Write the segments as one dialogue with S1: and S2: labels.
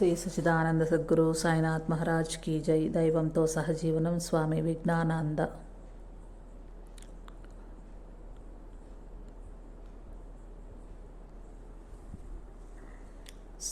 S1: శ్రీ సచిదానంద సద్గురు సాయినాథ్ మహారాజ్ కీ జై. దైవంతో సహజీవనం. స్వామి విజ్ఞానానంద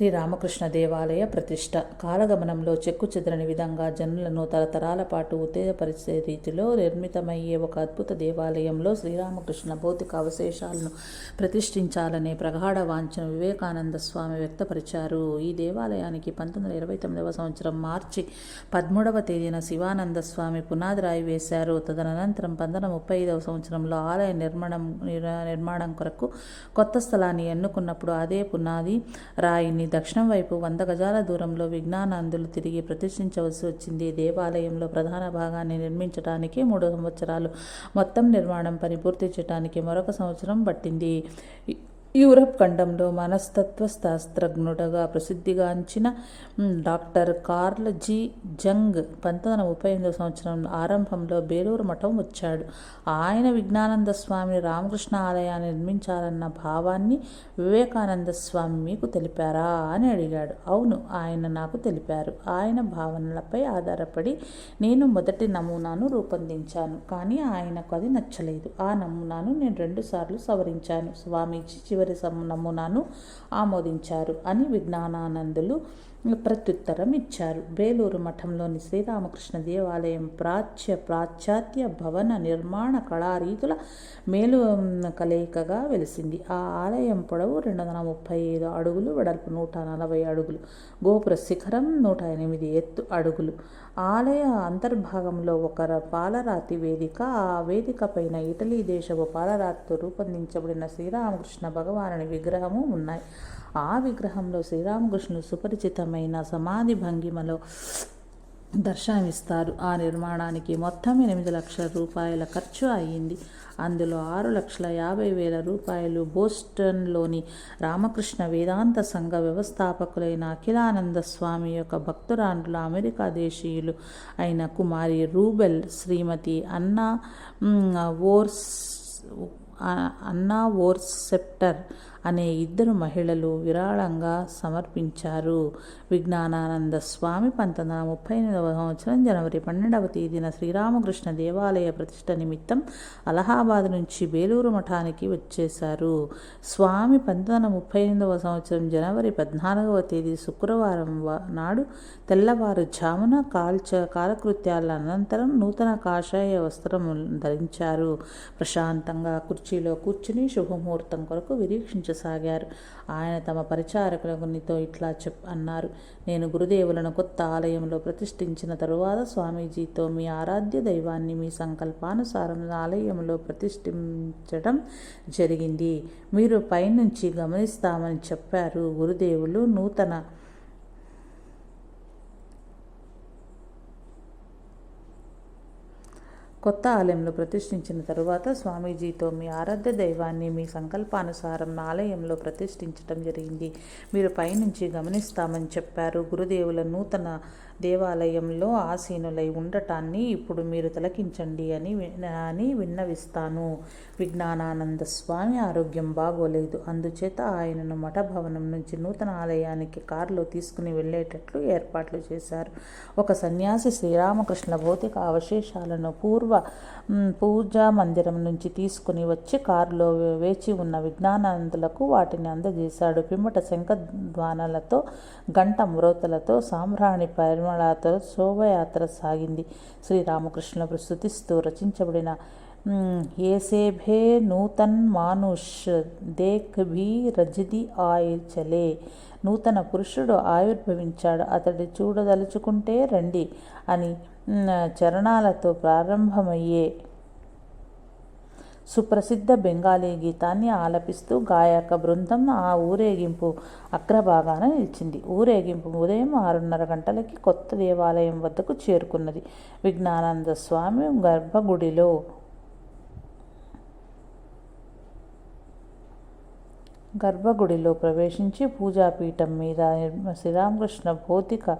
S1: శ్రీరామకృష్ణ దేవాలయ ప్రతిష్ట. కాలగమనంలో చెక్కు చెదరని విధంగా జనులను తరతరాల పాటు ఉత్తేజపరిచే రీతిలో నిర్మితమయ్యే ఒక అద్భుత దేవాలయంలో శ్రీరామకృష్ణ భౌతిక అవశేషాలను ప్రతిష్ఠించాలనే ప్రగాఢ వాంఛను వివేకానంద స్వామి వ్యక్తపరిచారు. ఈ దేవాలయానికి పంతొమ్మిది వందల ఇరవై తొమ్మిదవ సంవత్సరం మార్చి పదమూడవ తేదీన శివానంద స్వామి పునాది రాయి వేశారు. తదనంతరం పంతొమ్మిది ముప్పై ఐదవ సంవత్సరంలో ఆలయ నిర్మాణం నిర్మాణం కొరకు కొత్త స్థలాన్ని ఎన్నుకున్నప్పుడు అదే పునాది రాయిని దక్షిణం వైపు వంద గజాల దూరంలో విజ్ఞానాందులు తిరిగి ప్రతిష్ఠించవలసి వచ్చింది. దేవాలయంలో ప్రధాన భాగాన్ని నిర్మించడానికి మూడు సంవత్సరాలు మొత్తం నిర్మాణం పని పూర్తి చేయడానికి మరొక సంవత్సరం పట్టింది. యూరప్ ఖండంలో మనస్తత్వ శాస్త్రజ్ఞుడగా ప్రసిద్ధిగాంచిన డాక్టర్ కార్ల్ జి. జంగ్ పంతొమ్మిది వందల ముప్పై ఎనిమిదో సంవత్సరం ఆరంభంలో బేలూరు మఠం వచ్చాడు. ఆయన విజ్ఞానంద స్వామిని రామకృష్ణ ఆలయాన్ని నిర్మించాలన్న భావాన్ని వివేకానంద స్వామి మీకు తెలిపారా అని అడిగాడు. అవును ఆయన నాకు తెలిపారు. ఆయన భావనలపై ఆధారపడి నేను మొదటి నమూనాను రూపొందించాను కానీ ఆయనకు అది నచ్చలేదు. ఆ నమూనాను నేను రెండుసార్లు సవరించాను. స్వామీజీ చివరి నమూనాను ఆమోదించారు అని విజ్ఞానానందులు ప్రత్యుత్తరం ఇచ్చారు. బేలూరు మఠంలోని శ్రీరామకృష్ణ దేవాలయం ప్రాచ్య పాశ్చాత్య భవన నిర్మాణ కళారీతుల మేలు కలయికగా వెలిసింది. ఆ ఆలయం పొడవు రెండు వందల ముప్పై ఐదు అడుగులు వెడల్పు నూట నలభై అడుగులు గోపుర శిఖరం నూట ఎనిమిది ఎత్తు అడుగులు. ఆలయ అంతర్భాగంలో ఒక పాలరాతి వేదిక ఆ వేదిక పైన ఇటలీ దేశపు పాలరాతితో రూపొందించబడిన శ్రీరామకృష్ణ భగవానుని విగ్రహము ఉన్నాయి. ఆ విగ్రహంలో శ్రీరామకృష్ణుడు సుపరిచితమైన సమాధి భంగిమలో దర్శనమిస్తారు. ఆ నిర్మాణానికి మొత్తం ఎనిమిది లక్షల రూపాయల ఖర్చు అయ్యింది. అందులో ఆరు లక్షల యాభై వేల రూపాయలు బోస్టన్లోని రామకృష్ణ వేదాంత సంఘ వ్యవస్థాపకులైన అఖిలానంద స్వామి యొక్క భక్తురాండ్రుల అమెరికా దేశీయులు అయిన కుమారి రూబెల్ శ్రీమతి అన్నా ఓర్స్ అన్నా ఓర్సెప్టర్ అనే ఇద్దరు మహిళలు విరాళంగా సమర్పించారు. విజ్ఞానానంద స్వామి పంతొమ్మిది వందల ముప్పై ఎనిమిదవ సంవత్సరం జనవరి పన్నెండవ తేదీన శ్రీరామకృష్ణ దేవాలయ ప్రతిష్ట నిమిత్తం అలహాబాద్ నుంచి బేలూరు మఠానికి వచ్చేశారు. స్వామి పంతొమ్మిది వందల ముప్పై ఎనిమిదవ సంవత్సరం జనవరి పద్నాలుగవ తేదీ శుక్రవారం నాడు తెల్లవారుజామున కాల్చ కాలకృత్యాల అనంతరం నూతన కాషాయ వస్త్రం ధరించారు. ప్రశాంతంగా కుర్చీలో కూర్చుని శుభముహూర్తం కొరకు విరీక్షించారు సాగారు ఆయన తమ పరిచారకులతో ఇట్లా చెప్ అన్నారు. నేను గురుదేవులను కొత్త ఆలయంలో ప్రతిష్ఠించిన తరువాత స్వామీజీతో మీ ఆరాధ్య దైవాన్ని మీ సంకల్పానుసారం ఆలయంలో ప్రతిష్ఠించడం జరిగింది. మీరు పైనుంచి గమనిస్తామని చెప్పారు. గురుదేవులు నూతన కొత్త ఆలయంలో ప్రతిష్ఠించిన తరువాత స్వామీజీతో మీ ఆరాధ్య దైవాన్ని మీ సంకల్పానుసారం ఆలయంలో ప్రతిష్ఠించడం జరిగింది. మీరు పైనుంచి గమనిస్తామని చెప్పారు. గురుదేవుల నూతన దేవాలయంలో ఆసీనులై ఉండటాన్ని ఇప్పుడు మీరు తిలకించండి అని అని విన్నవిస్తాను. విజ్ఞానానంద స్వామి ఆరోగ్యం బాగోలేదు. అందుచేత ఆయనను మఠభవనం నుంచి నూతన ఆలయానికి కారులో తీసుకుని వెళ్ళేటట్లు ఏర్పాట్లు చేశారు. ఒక సన్యాసి శ్రీరామకృష్ణ భౌతిక అవశేషాలను పూర్వ పూజా మందిరం నుంచి తీసుకుని వచ్చి కారులో వేచి ఉన్న విజ్ఞానానందులకు వాటిని అందజేశాడు. పిమ్మట శంఖధ్వానాలతో గంట మ్రోతలతో సాంబ్రాణి పరిమళాలతో శోభయాత్ర సాగింది. శ్రీరామకృష్ణ ప్రస్తుతిస్తూ రచించబడిన ఏసేభే నూతన్ మానుష్ దేక్ భీ రజది ఆయ చలే. నూతన పురుషుడు ఆవిర్భవించాడు. అతడి చూడదలుచుకుంటే రండి అని చరణాలతో ప్రారంభమయ్యే సుప్రసిద్ధ బెంగాలీ గీతాన్ని ఆలపిస్తూ గాయక బృందం ఆ ఊరేగింపు అగ్రభాగాన నిలిచింది. ఊరేగింపు ఉదయం ఆరున్నర గంటలకి కొత్త దేవాలయం వద్దకు చేరుకున్నది. విజ్ఞానంద స్వామి గర్భగుడిలో. గర్భగుడిలో ప్రవేశించి పూజాపీఠం మీద శ్రీరామకృష్ణ భౌతిక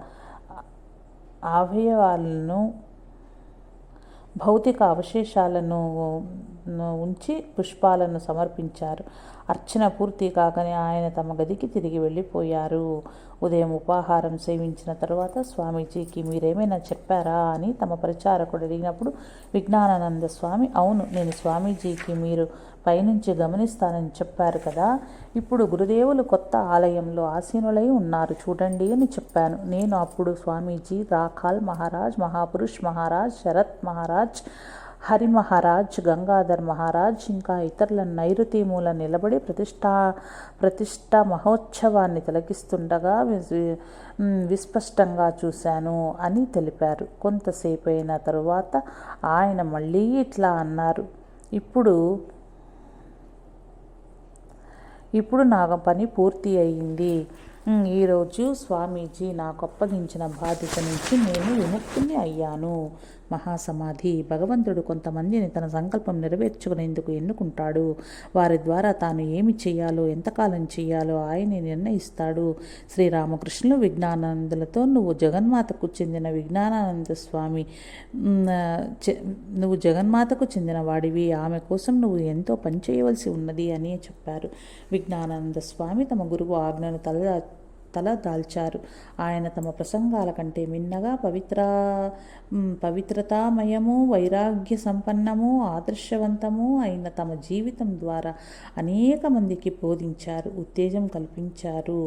S1: అవయవాలను భౌతిక అవశేషాలను ఉంచి పుష్పాలను సమర్పించారు. అర్చన పూర్తి కాకనే ఆయన తమ గదికి తిరిగి వెళ్ళిపోయారు. ఉదయం ఉపాహారం సేవించిన తరువాత స్వామీజీకి మీరేమైనా చెప్పారా అని తమ ప్రచారకుడు అడిగినప్పుడు విజ్ఞానానంద స్వామి అవును నేను స్వామీజీకి మీరు పైనుంచి గమనిస్తానని చెప్పారు కదా. ఇప్పుడు గురుదేవులు కొత్త ఆలయంలో ఆసీనులై ఉన్నారు చూడండి అని చెప్పాను. నేను అప్పుడు స్వామీజీ రాఖాల్ మహారాజ్ మహాపురుష్ మహారాజ్ శరత్ మహారాజ్ హరి మహారాజ్ గంగాధర్ మహారాజ్ ఇంకా ఇతరుల నైరుతి మూల నిలబడి ప్రతిష్టా ప్రతిష్ట మహోత్సవాన్ని తిలకిస్తుండగా విస్పష్టంగా చూశాను అని తెలిపారు. కొంతసేపు అయిన తరువాత ఆయన మళ్ళీ ఇట్లా అన్నారు. ఇప్పుడు ఇప్పుడు నా పని పూర్తి అయింది ఈరోజు స్వామీజీ నాకు అప్పగించిన బాధ్యత నుంచి నేను విముక్తిని అయ్యాను. మహాసమాధి. భగవంతుడు కొంతమందిని తన సంకల్పం నెరవేర్చుకునేందుకు ఎన్నుకుంటాడు. వారి ద్వారా తాను ఏమి చేయాలో ఎంతకాలం చేయాలో ఆయనే నిర్ణయిస్తాడు. శ్రీరామకృష్ణులు విజ్ఞానానందులతో నువ్వు జగన్మాతకు చెందిన విజ్ఞానానంద స్వామి నువ్వు జగన్మాతకు చెందిన వాడివి. ఆమె కోసం నువ్వు ఎంతో పనిచేయవలసి ఉన్నది అని చెప్పారు. విజ్ఞానానంద స్వామి తమ గురువు ఆజ్ఞను తల తల దాల్చారు. ఆయన తమ ప్రసంగాల కంటే మిన్నగా పవిత్ర పవిత్రతామయము వైరాగ్య సంపన్నము ఆదర్శవంతము అయిన తమ జీవితం ద్వారా అనేక మందికి బోధించారు ఉత్తేజం కల్పించారు.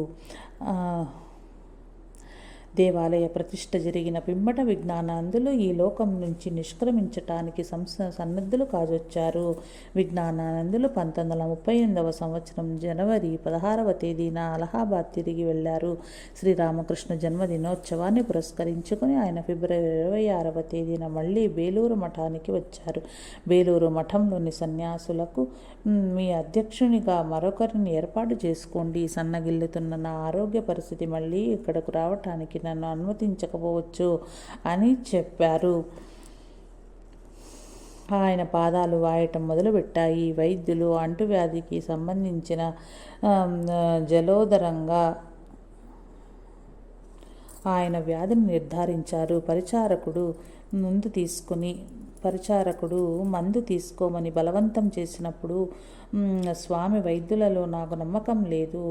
S1: దేవాలయ ప్రతిష్ట జరిగిన పిమ్మట విజ్ఞానానందులు ఈ లోకం నుంచి నిష్క్రమించటానికి సంస సన్నద్ధులు కాజొచ్చారు. విజ్ఞానానందులు పంతొమ్మిది వందల ముప్పై ఎనిమిదవ సంవత్సరం జనవరి పదహారవ తేదీన అలహాబాద్ తిరిగి వెళ్ళారు శ్రీరామకృష్ణ జన్మదినోత్సవాన్ని పురస్కరించుకుని ఆయన ఫిబ్రవరి ఇరవై ఆరవ తేదీన మళ్ళీ బేలూరు మఠానికి వచ్చారు. బేలూరు మఠంలోని సన్యాసులకు మీ అధ్యక్షునిగా మరొకరిని ఏర్పాటు చేసుకోండి. సన్నగిల్లుతున్న నా ఆరోగ్య పరిస్థితి మళ్ళీ ఇక్కడకు రావటానికి నన్ను అనుమతించకపోవచ్చు అని చెప్పారు. ఆయన పాదాలు వాయటం మొదలుపెట్టాయి. వైద్యులు అంటువ్యాధికి సంబంధించిన జలోదరంగా ఆయన వ్యాధిని నిర్ధారించారు. పరిచారకుడు ముందు తీసుకుని పరిచారకుడు మందు తీసుకోమని బలవంతం చేసినప్పుడు స్వామి వైద్యులలో నాకు నమ్మకం లేదు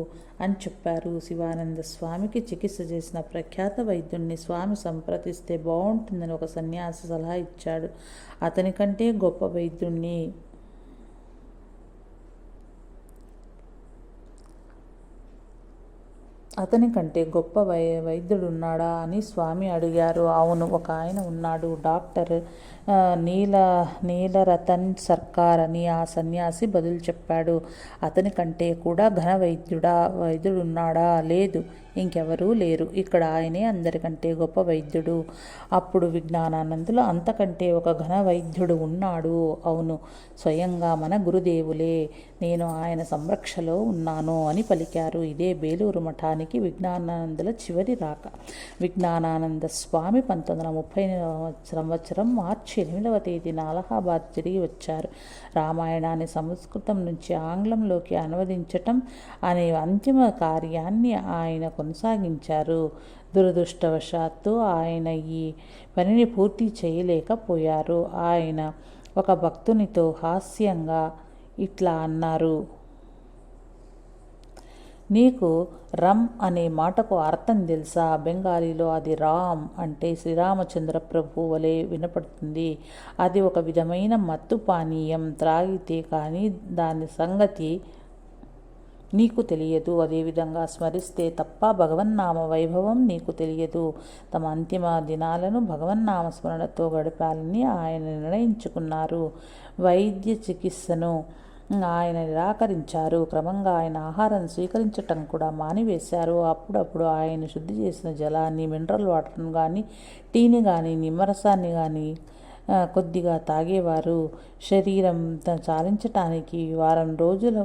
S1: అని చెప్పారు శివానంద స్వామికి చికిత్స చేసిన ప్రఖ్యాత వైద్యుణ్ణి స్వామి సంప్రదిస్తే బాగుంటుందని ఒక సన్యాసి సలహా ఇచ్చాడు. అతని కంటే గొప్ప వైద్యుణ్ణి అతని కంటే గొప్ప వై వైద్యుడు ఉన్నాడా అని స్వామి అడిగారు. అవును ఒక ఆయన ఉన్నాడు. డాక్టర్ నీల నీలరతన్ సర్కార్ అని ఆ సన్యాసి బదులు చెప్పాడు. అతని కంటే కూడా ఘన వైద్యుడా వైద్యుడున్నాడా? లేదు. ఇంకెవరూ లేరు. ఇక్కడ ఆయనే అందరికంటే గొప్ప వైద్యుడు. అప్పుడు విజ్ఞానానందులు అంతకంటే ఒక ఘన వైద్యుడు ఉన్నాడు. అవును స్వయంగా మన గురుదేవులే. నేను ఆయన సంరక్షలో ఉన్నాను అని పలికారు. ఇదే బేలూరు మఠానికి విజ్ఞానానందుల చివరి రాక. విజ్ఞానానంద స్వామి పంతొమ్మిది వందల ముప్పై సంవత్సరం మార్చి ఎనిమిదవ తేదీన అలహాబాద్ తిరిగి వచ్చారు. రామాయణాన్ని సంస్కృతం నుంచి ఆంగ్లంలోకి అనువదించటం అనే అంతిమ కార్యాన్ని ఆయన కొనసాగించారు. దురదృష్టవశాత్తు ఆయన ఈ పనిని పూర్తి చేయలేకపోయారు. ఆయన ఒక భక్తునితో హాస్యంగా ఇట్లా అన్నారు. నీకు రమ్ అనే మాటకు అర్థం తెలుసా? బెంగాలీలో అది రామ్ అంటే శ్రీరామచంద్ర ప్రభు వలె వినపడుతుంది. అది ఒక విధమైన మత్తు పానీయం త్రాగితే కానీ దాని సంగతి నీకు తెలియదు. అదేవిధంగా స్మరిస్తే తప్ప భగవన్నామ వైభవం నీకు తెలియదు. తమ అంతిమ దినాలను భగవన్నామ స్మరణతో గడపాలని ఆయన నిర్ణయించుకున్నారు. వైద్య చికిత్సను ఆయన నిరాకరించారు. క్రమంగా ఆయన ఆహారం స్వీకరించటం కూడా మానివేశారు. అప్పుడప్పుడు ఆయన శుద్ధి చేసిన జలాన్ని మినరల్ వాటర్ను కానీ టీని కానీ నిమ్మరసాన్ని కానీ కొద్దిగా తాగేవారు. శరీరం చాలించటానికి వారం రోజుల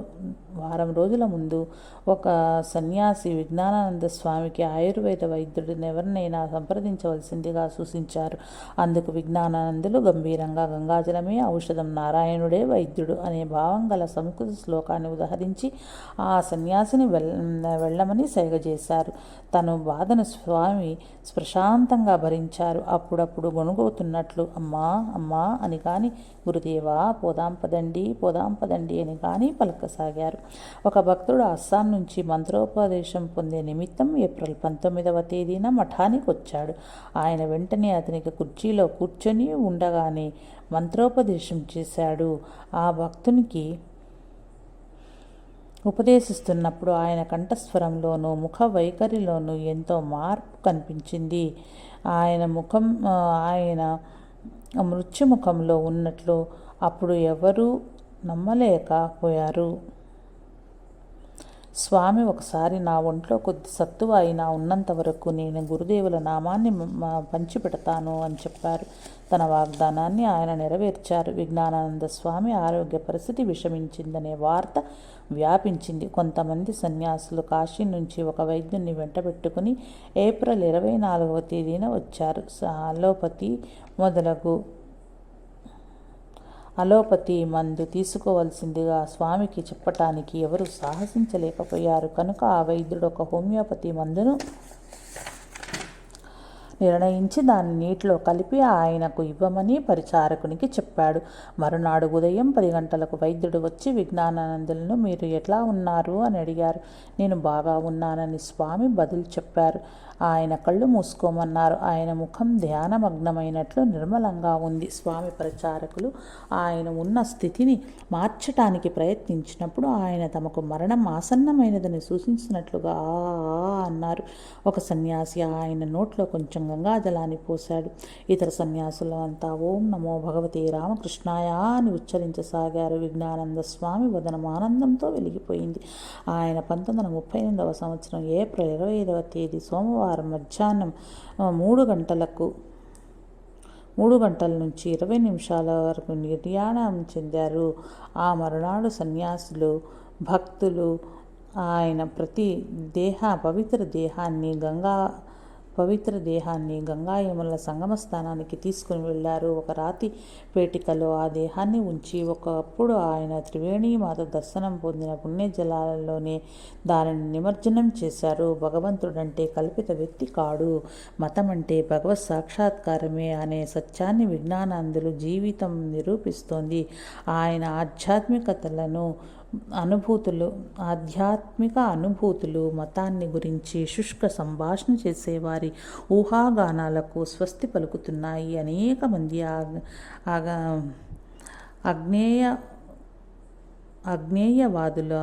S1: వారం రోజుల ముందు ఒక సన్యాసి విజ్ఞానానంద స్వామికి ఆయుర్వేద వైద్యుడిని ఎవరినైనా సంప్రదించవలసిందిగా సూచించారు. అందుకు విజ్ఞానానందులు గంభీరంగా గంగాజలమే ఔషధం నారాయణుడే వైద్యుడు అనే భావం గల సంస్కృత శ్లోకాన్ని ఉదహరించి ఆ సన్యాసిని వెల్ వెళ్ళమని సైగ చేశారు. తను బాధను స్వామి ప్రశాంతంగా భరించారు. అప్పుడప్పుడు గొణుగుతున్నట్లు అమ్మా అమ్మా అని కానీ గురుదేవా పోదాం పదండి పోదాం పదండి అని కానీ పలకసాగారు. ఒక భక్తుడు అస్సాం నుంచి మంత్రోపదేశం పొందే నిమిత్తం ఏప్రిల్ పంతొమ్మిదవ తేదీన మఠానికి వచ్చాడు ఆయన వెంటనే అతనికి కుర్చీలో కూర్చొని ఉండగానే మంత్రోపదేశం చేశాడు. ఆ భక్తునికి ఉపదేశిస్తున్నప్పుడు ఆయన కంఠస్వరంలోనూ ముఖ వైఖరిలోనూ ఎంతో మార్పు కనిపించింది. ఆయన ముఖం ఆయన మృత్యుముఖంలో ఉన్నట్లు అప్పుడు ఎవరూ నమ్మలేకపోయారు. స్వామి ఒకసారి నా ఒంట్లో కొద్ది సత్తువ అయినా ఉన్నంత వరకు నేను గురుదేవుల నామాన్ని పంచిపెడతాను అని చెప్పారు. తన వాగ్దానాన్ని ఆయన నెరవేర్చారు. విజ్ఞానానంద స్వామి ఆరోగ్య పరిస్థితి విషమించిందనే వార్త వ్యాపించింది. కొంతమంది సన్యాసులు కాశీ నుంచి ఒక వైద్యుని వెంటబెట్టుకుని ఏప్రిల్ ఇరవై నాలుగవ తేదీన వచ్చారు. అలోపతి మొదలగు అలోపతి మందు తీసుకోవలసిందిగా స్వామికి చెప్పటానికి ఎవరు సాహసించలేకపోయారు. కనుక ఆ వైద్యుడు ఒక హోమియోపతి మందును నిర్ణయించి దాన్ని నీటిలో కలిపి ఆయనకు ఇవ్వమని పరిచారకునికి చెప్పాడు. మరునాడు ఉదయం పది గంటలకు వైద్యుడు వచ్చి విజ్ఞానానందులను మీరు ఎట్లా ఉన్నారు అని అడిగారు. నేను బాగా ఉన్నానని స్వామి బదులు చెప్పారు. ఆయన కళ్ళు మూసుకోమన్నారు. ఆయన ముఖం ధ్యానమగ్నమైనట్లు నిర్మలంగా ఉంది. స్వామి ప్రచారకులు ఆయన ఉన్న స్థితిని మార్చటానికి ప్రయత్నించినప్పుడు ఆయన తమకు మరణం ఆసన్నమైనదని సూచించినట్లుగా అన్నారు. ఒక సన్యాసి ఆయన నోట్లో కొంచెం గంగాజలాన్ని పోశాడు. ఇతర సన్యాసులు అంతా ఓం నమో భగవతి రామకృష్ణాయ అని ఉచ్చరించసాగారు. విజ్ఞానంద స్వామి వదనం ఆనందంతో వెలిగిపోయింది. ఆయన పంతొమ్మిది వందల ముప్పై ఎనిమిదవ సంవత్సరం ఏప్రిల్ ఇరవై ఐదవ తేదీ సోమవారం సోమవారం మధ్యాహ్నం మూడు గంటలకు మూడు గంటల నుంచి ఇరవై నిమిషాల వరకు నిర్యాణం చెందారు. ఆ మరునాడు సన్యాసులు భక్తులు ఆయన ప్రతి దేహ పవిత్ర దేహాన్ని గంగా పవిత్ర దేహాన్ని గంగాయముల సంగమ స్థానానికి తీసుకుని వెళ్ళారు. ఒక రాతి పేటికలో ఆ దేహాన్ని ఉంచి ఒకప్పుడు ఆయన త్రివేణి మాత దర్శనం పొందిన పుణ్యజలాలలోనే దానిని నిమజ్జనం చేశారు. భగవంతుడంటే కల్పిత వ్యక్తి కాడు. మతం అంటే భగవత్ సాక్షాత్కారమే అనే సత్యాన్ని విజ్ఞానాందులు జీవితం నిరూపిస్తోంది. ఆయన ఆధ్యాత్మికతలను అనుభూతులు ఆధ్యాత్మిక అనుభూతులు మతాన్ని గురించి శుష్క సంభాషణ చేసేవారి ఊహాగానాలకు స్వస్తి పలుకుతున్నాయి. అనేక మంది అగ్నేయ అగ్నేయవాదుల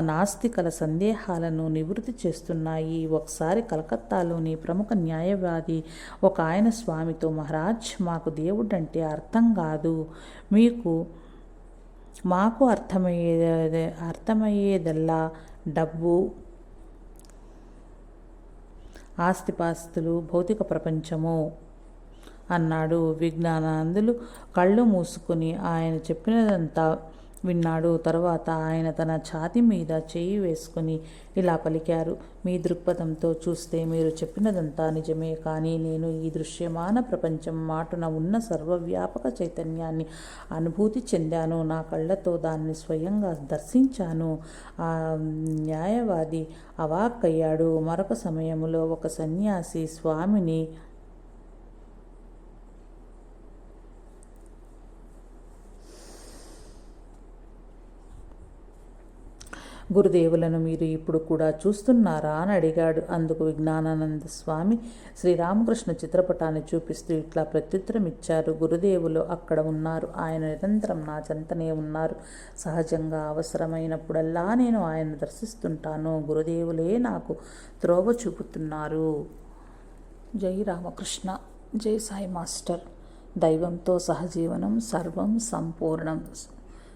S1: నాస్తికల సందేహాలను నివృత్తి చేస్తున్నాయి. ఒకసారి కలకత్తాలోని ప్రముఖ న్యాయవాది ఒక ఆయన స్వామితో మహారాజ్ మాకు దేవుడంటే అర్థం కాదు. మీకు మాకు అర్థమయ్యే అర్థమయ్యేదల్లా డబ్బు ఆస్తిపాస్తులు భౌతిక ప్రపంచము అన్నాడు విజ్ఞానానందులు. కళ్ళు మూసుకుని ఆయన చెప్పినదంతా విన్నాడు. తర్వాత ఆయన తన ఛాతి మీద చేయి వేసుకుని ఇలా పలికారు. మీ దృక్పథంతో చూస్తే మీరు చెప్పినదంతా నిజమే. కానీ నేను ఈ దృశ్యమాన ప్రపంచం మాటున ఉన్న సర్వవ్యాపక చైతన్యాన్ని అనుభూతి చెందాను. నా కళ్ళతో దాన్ని స్వయంగా దర్శించాను. ఆ న్యాయవాది అవాక్కయ్యాడు. మరొక సమయంలో ఒక సన్యాసి స్వామిని గురుదేవులను మీరు ఇప్పుడు కూడా చూస్తున్నారా అని అడిగాడు. అందుకు విజ్ఞానానంద స్వామి శ్రీరామకృష్ణ చిత్రపటాన్ని చూపిస్తూ ఇట్లా ప్రత్యుత్తరం ఇచ్చారు గురుదేవులు అక్కడ ఉన్నారు. ఆయన నిరంతరం నా చెంతనే ఉన్నారు. సహజంగా అవసరమైనప్పుడల్లా నేను ఆయన దర్శిస్తుంటాను. గురుదేవులే నాకు త్రోవ చూపుతున్నారు. జై రామకృష్ణ. జై సాయి మాస్టర్. దైవంతో సహజీవనం సర్వం సంపూర్ణం.